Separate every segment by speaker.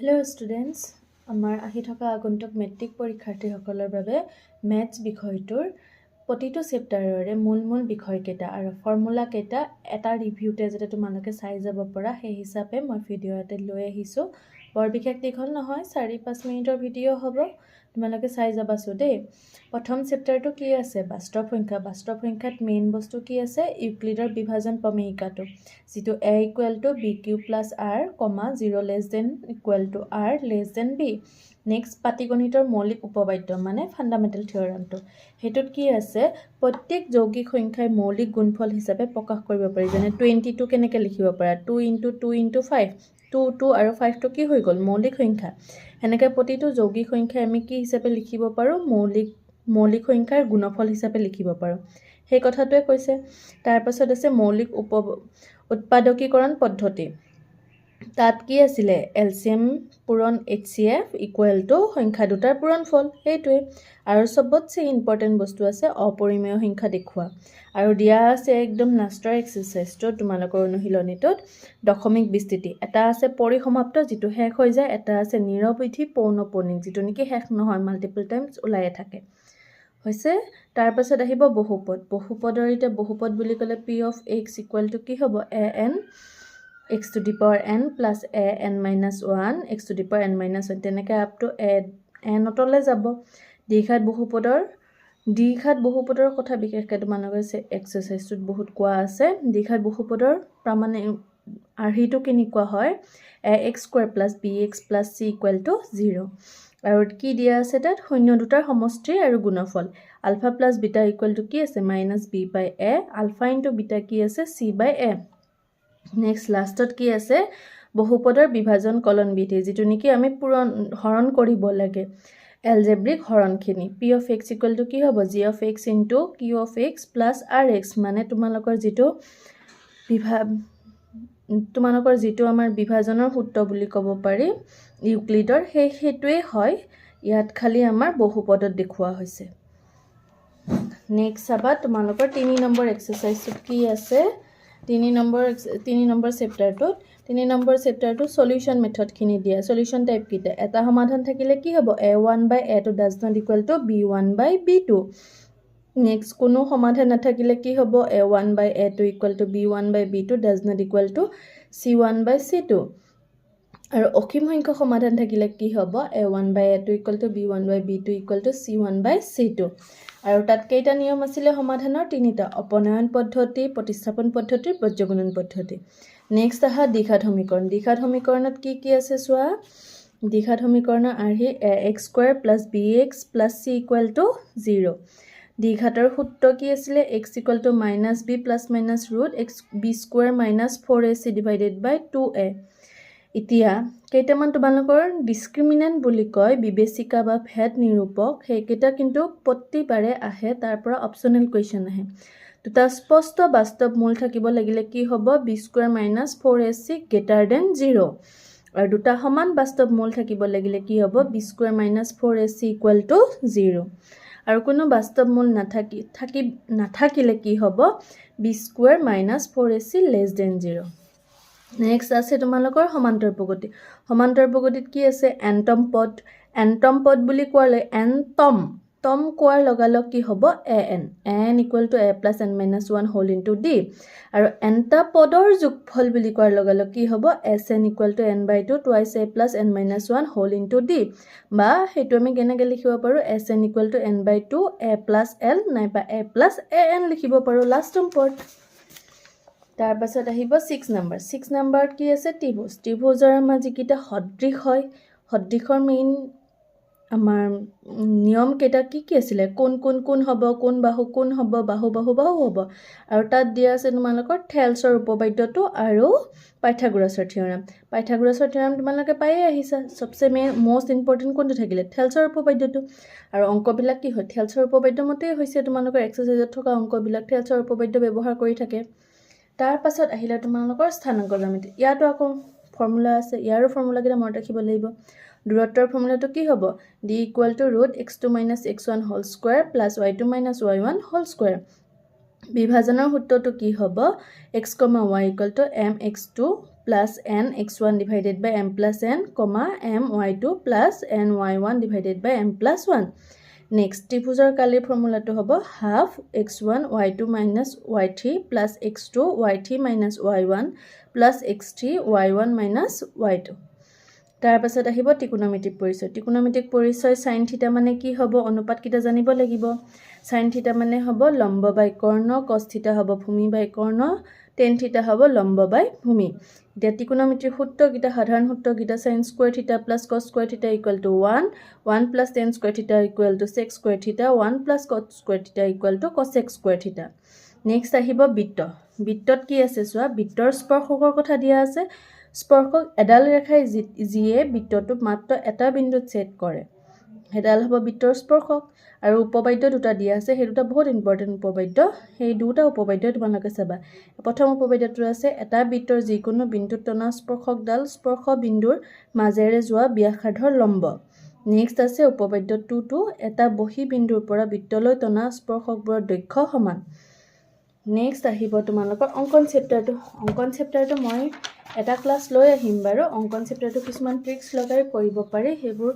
Speaker 1: Hello students আমাৰ আহি থকা আগন্তুক মেট্ৰিক পৰীক্ষাৰ্থীসকলৰ বাবে মেথছ বিষয়টোৰ প্ৰতিটো চেপ্টাৰৰে মূল মূল বিষয়কেইটা আৰু ফৰ্মুলাকেইটা এটা ৰিভিউতে যাতে তোমালোকে চাই যাব পৰা সেই হিচাপে মই ভিডিঅ' এটা লৈ আহিছোঁ। বৰ বিশেষ দীঘল নহয়, চাৰি, পাঁচ মিনিটৰ ভিডিঅ' হ'ব। তোমালোকে চাই যাবাচোন দেই। প্ৰথম চেপ্টাৰটো কি আছে? বাস্তৱ সংখ্যা। বাস্তৱ সংখ্যাত মেইন বস্তু কি আছে? ইউক্লিডৰ বিভাজন প্ৰমেয়িকাটো, যিটো A equal to B Q plus R comma zero' less than equal to R less than B next পাটিগণিতৰ মৌলিক উপবাদ্য মানে ফাণ্ডামেণ্টেল থিয়ৰামটো সেইটোত কি আছে? প্ৰত্যেক যৌগিক সংখ্যাই মৌলিক গুণফল হিচাপে প্ৰকাশ কৰিব পাৰি। যেনে টুৱেণ্টি টু কেনেকৈ লিখিব পাৰা? Two into two into five two two আৰু ফাইভটো কি হৈ গ'ল? মৌলিক সংখ্যা। সেনেকৈ প্ৰতিটো যৌগিক সংখ্যাই আমি কি হিচাপে লিখিব পাৰোঁ? মৌলিক মৌলিক সংখ্যাৰ গুণফল হিচাপে লিখিব পাৰোঁ। সেই কথাটোৱে কৈছে। তাৰপাছত আছে মৌলিক উপ উৎপাদকীকৰণ পদ্ধতি। তাত কি আছিলে? এল চি এম পূৰণ H C F equal to সংখ্যা দুটাৰ পূৰণফল সেইটোৱে। আৰু চবতছে ইম্পৰ্টেণ্ট বস্তু আছে অপৰিমেয় সংখ্যা দেখুওৱা। আৰু দিয়া আছে একদম লাষ্টৰ এক্সাৰচাইজটোত তোমালোকৰ অনুশীলনীটোত দশমিক বিস্তৃতি। এটা আছে পৰিসমাপ্ত যিটো শেষ হৈ যায়। এটা আছে নিৰৱধি পৌনপৌনিক যিটো নেকি শেষ নহয় মাল্টিপল টাইমছ ওলায়ে থাকে। হৈছে? তাৰপাছত আহিব বহুপদ। বহুপদৰ এতিয়া বহুপদ বুলি ক'লে P of X equal to কি হ'ব? A N X to the power N plus A N minus one X to the power N minus one তেনেকৈ আপ টু এ এনতলৈ যাব দ্বিঘাত বহুপদৰ দ্বিঘাত বহুপদৰ কথা বিশেষকৈ তোমালোকে এক্সাৰচাইজটোত বহুত কোৱা আছে। দ্বিঘাত বহুপদৰ প্ৰামাণিক আৰ্হিটো কেনেকুৱা হয় A X square plus B X plus C equal to zero' আৰু কি দিয়া আছে তাত? শূন্য দুটাৰ সমষ্টি আৰু গুণফল। Alpha plus beta equal to কি আছে? Minus B by A alpha into beta কি আছে? চি বাই এ নেক্সট লাষ্টত কি আছে? বহুপদৰ বিভাজন কলন বিধি যিটো নেকি আমি পূৰণ হৰণ কৰিব লাগে। Algebraic হৰণখিনি P of X equal to কি হ'ব? G of X into Q of X plus R X মানে তোমালোকৰ যিটো বিভা তোমালোকৰ যিটো আমাৰ বিভাজনৰ সূত্ৰ বুলি ক'ব পাৰি ইউক্লিডৰ সেই সেইটোৱেই হয়। ইয়াত খালি আমাৰ বহুপদত দেখুওৱা হৈছে। নেক্সট চাবা তোমালোকৰ তিনি নম্বৰ এক্সাৰচাইজটোত কি আছে? তিনি নম্বৰ তিনি নম্বৰ চেপ্টাৰটোত তিনি নম্বৰ চেপ্টাৰটো চলিউশ্যন মেথডখিনি দিয়া চলিউশ্যন টাইপকেইটা এটা সমাধান থাকিলে কি হ'ব? A one by A two does not equal to B one by B two next কোনো সমাধান নাথাকিলে কি হ'ব? A one by A two equal to B one by B two does not equal to C one by C two আৰু অসীম সংখ্যক সমাধান থাকিলে কি হ'ব? A one by A two equal to B one by B two equal to C one by C two আৰু তাত কেইটা নিয়ম আছিলে? সমাধানৰ তিনিটা। অপনয়ন পদ্ধতি প্ৰতিস্থাপন পদ্ধতি বজ্ৰগুণন পদ্ধতি। নেক্সট আহা দ্বিঘাত সমীকৰণ দ্বিঘাত সমীকৰণত কি কি আছে চোৱা? দ্বিঘাত সমীকৰণৰ আৰ্হি A X square plus B X plus C equal to zero' দ্বিঘাতৰ সূত্ৰ কি আছিলে? X equal to minus B plus minus root X B square minus four A C divided by two A এতিয়া কেইটামান তোমালোকৰ ডিছক্ৰিমিনেণ্ট বুলি কয়, বিবেচিকা বা ভেদ নিৰূপক, সেইকেইটা কিন্তু প্ৰতিবাৰে আহে, তাৰ পৰা অপশ্যনেল কুৱেশ্যন আহে। দুটা স্পষ্ট বাস্তৱ মূল থাকিব লাগিলে কি হ'ব? B square minus four A C greater than zero' আৰু দুটা সমান বাস্তৱ মূল থাকিব লাগিলে কি হ'ব? B square minus four A C equal to zero' আৰু কোনো বাস্তৱ মূল নাথাকি থাকি নাথাকিলে কি হ'ব? B square minus four A C less than zero' next আছে তোমালোকৰ সমান্তৰ প্ৰগতি। সমান্তৰ প্ৰগতিত কি আছে? এণ্টম পদ। এণ্টম পদ বুলি কোৱালে এণ্টম। টম কোৱাৰ লগালগ কি হ'ব? A N. N equal to A plus N minus one whole into D আৰু এণ্টা পদৰ যোগফল বুলি কোৱাৰ লগালগ কি হ'ব? S N equal to N by two twice A plus N minus one whole into D বা সেইটো আমি কেনেকৈ লিখিব পাৰোঁ? S N equal to N by two A plus L নাইবা এ প্লাছ এ এন লিখিব পাৰোঁ। লাষ্টম পদ তাৰপাছত আহিব ছিক্স নাম্বাৰ ছিক্স নাম্বাৰত কি আছে? ত্ৰিভুজ। ত্ৰিভুজৰ আমাৰ যিকেইটা সদৃশ হয় সদৃশৰ মেইন আমাৰ নিয়মকেইটা কি কি আছিলে? কোন কোন কোন হ'ব কোন বাহু কোন হ'ব বাহু বাহু বাহু হ'ব। আৰু তাত দিয়া আছে তোমালোকৰ থেলছৰ উপবাদ্যটো আৰু পাইথাগোৰাছৰ থিয়ৰাম পাইথাগোৰাছৰ থিয়ৰাম তোমালোকে পায়ে আহিছা। চবচে মেইন মষ্ট ইম্পৰ্টেণ্ট কোনটো থাকিলে? থেলছৰ উপবাদ্যটো আৰু অংকবিলাক কি হয়? থেলছৰ উপবাদ্য মতেই হৈছে তোমালোকৰ এক্সাৰচাইজত থকা অংকবিলাক থেলছৰ উপবাদ্য ব্যৱহাৰ কৰি থাকে। তাৰ পাছত আহিলে তোমালোকৰ স্থানাংক জ্যামিতি ইয়াতো আকৌ ফৰ্মুলা আছে। ইয়াৰো ফৰ্মুলাকেইটা মনত ৰাখিব লাগিব। দূৰত্বৰ ফৰ্মুলাটো কি হ'ব? D equal to root X two minus X one whole square plus Y two minus Y one whole square বিভাজনৰ সূত্ৰটো কি হ'ব? X comma Y equal to M X two plus N X one divided by M plus N comma M Y two plus N Y one divided by M plus one next ত্ৰিভুজৰ কালিৰ ফৰ্মুলাটো হ'ব half X one Y two minus Y three plus X two Y three minus Y one plus X three Y one minus Y two তাৰপাছত আহিব ত্ৰিকোণমিতিক পৰিচয়। ত্ৰিকোণমিতিক পৰিচয় sign থিতা মানে কি হ'ব? অনুপাতকেইটা জানিব লাগিব? চাইন থিতা মানে হ'ব লম্ব বাই কৰ্ণ কচ থিতা হ'ব ভূমি বাই কৰ্ণ টেন থিতা হ'ব লম্ব বাই ভূমি। এতিয়া ত্ৰিকোণমিতিৰ সূত্ৰকেইটা সাধাৰণ সূত্ৰকেইটা sine square theta plus cos square theta equal to one one plus tan square theta equal to sec square theta one plus cos square theta equal to cosec square theta next আহিব বৃত্ত। বৃত্তত কি আছে চোৱা বৃত্তৰ স্পৰ্শকৰ কথা দিয়া আছে। স্পৰ্শক এডাল ৰেখাই যি যিয়ে বৃত্তটোক মাত্ৰ এটা বিন্দুত ছেদ কৰে। সেইডাল হ'ব বৃত্তৰ স্পৰ্শক আৰু উপবাদ্য দুটা দিয়া আছে সেই দুটা বহুত ইম্পৰ্টেণ্ট উপবাদ্য। সেই দুটা উপবাদ্য তোমালোকে চাবা। প্ৰথম উপবাদ্যটো আছে এটা বৃত্তৰ যিকোনো বিন্দুত টনা স্পৰ্শকডাল স্পৰ্শ বিন্দুৰ মাজেৰে যোৱা ব্যাসাৰ্ধৰ লম্ব। নেক্সট আছে উপবাদ্য টুটো এটা বহী বিন্দুৰ পৰা বৃত্তলৈ টনা স্পৰ্শকবোৰৰ দৈৰ্ঘ্য সমান। নেক্সট আহিব তোমালোকৰ অংকন চেপ্টাৰটো অংকন চেপ্টাৰটো মই এটা ক্লাছ লৈ আহিম বাৰু। অংকন চেপ্টাৰটো কিছুমান ট্ৰিক্স লগাই কৰিব পাৰি সেইবোৰ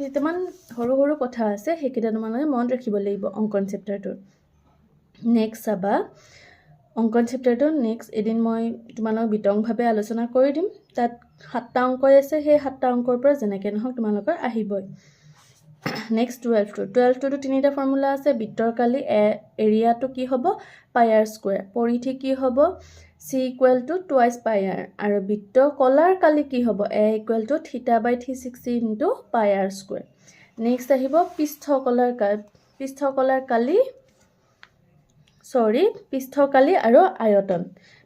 Speaker 1: কেইটামান সৰু সৰু কথা আছে সেইকেইটা তোমালোকে মনত ৰাখিব লাগিব অংকন চেপ্টাৰটোৰ। নেক্সট চাবা। অংকন চেপ্টাৰটো নেক্সট এদিন মই তোমালোকক বিতংভাৱে আলোচনা কৰি দিম। তাত সাতটা অংকই আছে সেই সাতটা অংকৰ পৰা যেনেকৈ নহওক তোমালোকৰ আহিবই। নেক্সট টুৱেলভটো টুৱেলভটোতো তিনিটা ফৰ্মুলা আছে বৃত্তৰ কালি এ এৰিয়াটো কি হ'ব? পায়াৰ স্কুৱেৰ পৰিধি কি হ'ব? C equal to twice pi r আৰু বৃত্ত কলাৰ কালি কি হ'ব? A equal to theta by three sixty into pi r square next আহিব পৃষ্ঠ কলাৰ কা পৃষ্ঠ কলাৰ কালি চৰি পৃষ্ঠকালি আৰু আয়তন।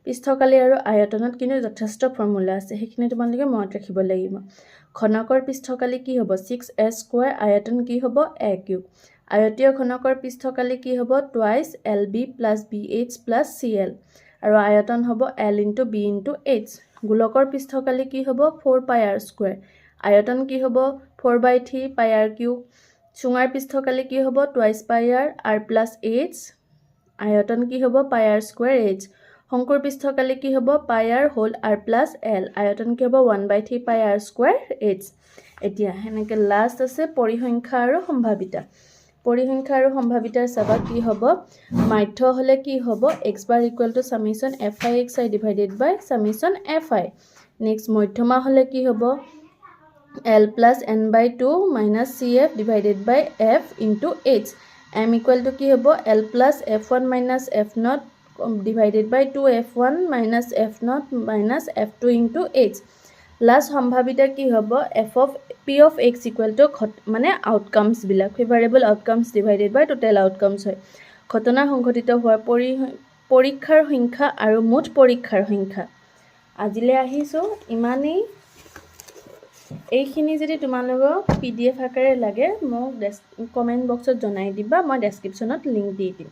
Speaker 1: পৃষ্ঠকালি আৰু আয়তনত কিন্তু যথেষ্ট ফৰ্মুলা আছে সেইখিনি তোমালোকে মনত ৰাখিব লাগিব। ঘনকৰ পৃষ্ঠকালি কি হ'ব? ছিক্স এ স্কুৱেৰ আয়তন কি হ'ব? এ কিউব আয়তীয় ঘনকৰ পৃষ্ঠকালি কি হ'ব? Twice L B plus B H plus C L আৰু আয়তন হ'ব L into B into H. গোলকৰ পৃষ্ঠকালি কি হ'ব? Four pi r square. আয়তন কি হ'ব? Four by three pi r cube. চুঙাৰ পৃষ্ঠকালি কি হ'ব? Twice pi r R plus H. আয়তন কি হ'ব? পায়াৰ স্কুৱেৰ এইচ। শংকুৰ পৃষ্ঠকালি কি হ'ব? Pi r whole R plus L. আয়তন কি হ'ব? One by three pi r square H. এতিয়া সেনেকৈ লাষ্ট আছে পৰিসংখ্যা আৰু সম্ভাৱিতা। পৰিসংখ্যা আৰু সম্ভাৱিতাৰ চাবা কি হ'ব? মাধ্য হ'লে কি হ'ব? X bar equal to summation F I X I divided by summation F I next মধ্যমা হ'লে কি হ'ব? L plus N by two minus C F divided by F into H M equal to কি হ'ব? L plus F one minus F nought divided by two F one minus F nought minus F two into H last সম্ভাৱিতা কি হ'ব? F of P of X equal to মানে আউটকামছবিলাক ফেভাৰেবল আউটকামছ divided বাই total আউটকামছ হয়। ঘটনা সংঘটিত হোৱাৰ পৰি পৰীক্ষাৰ সংখ্যা আৰু মুঠ পৰীক্ষাৰ সংখ্যা। আজিলৈ আহিছোঁ। ইমানেই। এইখিনি যদি তোমালোকক পি ডি এফ আকাৰে লাগে মোক ডেছ কমেণ্ট বক্সত জনাই দিবা। মই ডেছক্ৰিপশ্যনত লিংক দি দিম।